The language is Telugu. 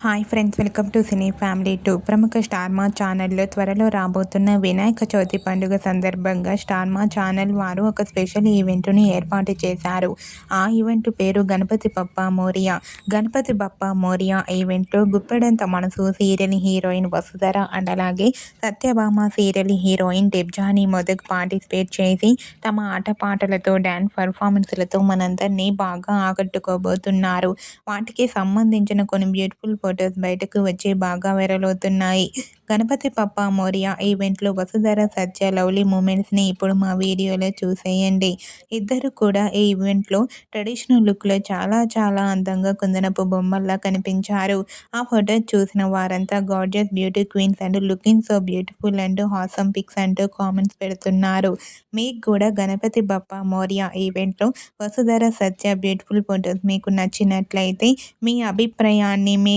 Hi friends welcome to cine family two. ప్రముఖ స్టార్మా ఛానల్లో త్వరలో రాబోతున్న వినాయక చవితి పండుగ సందర్భంగా స్టార్మా ఛానల్ వారు ఒక స్పెషల్ ఈవెంట్ని ఏర్పాటు చేశారు. ఆ ఈవెంట్ పేరు గణపతి బప్ప మోరియా. గణపతి బప్ప మోరియా ఈవెంట్లో గుప్పెడంత మనసు సీరియల్ హీరోయిన్ వసుధర అండ్ అలాగే Satyabhama serial heroine Debjani Modak participate చేసి తమ ఆటపాటలతో డ్యాన్స్ పర్ఫార్మెన్స్లతో మనందరినీ బాగా ఆకట్టుకోబోతున్నారు. వాటికి సంబంధించిన కొన్ని బ్యూటిఫుల్ ఫొటోస్ బయటకు వచ్చి బాగా వైరల్ అవుతున్నాయి గణపతి పప్ప మోరియా ఈవెంట్లో వసుధర సత్య లవ్లీ మూమెంట్స్ని ఇప్పుడు మా వీడియోలో చూసేయండి. ఇద్దరు కూడా ఈ ఈవెంట్లో ట్రెడిషనల్ లుక్లో చాలా చాలా అందంగా కుందనపు బొమ్మల్లా కనిపించారు. ఆ ఫోటో చూసిన వారంతా gorgeous beauty queens and looking so beautiful and handsome pics అంటూ కామెంట్స్ పెడుతున్నారు. మీకు కూడా గణపతి బప్ప మోరియా ఈవెంట్లో వసుధర సత్య బ్యూటిఫుల్ ఫొటోస్ మీకు నచ్చినట్లయితే మీ అభిప్రాయాన్ని మీ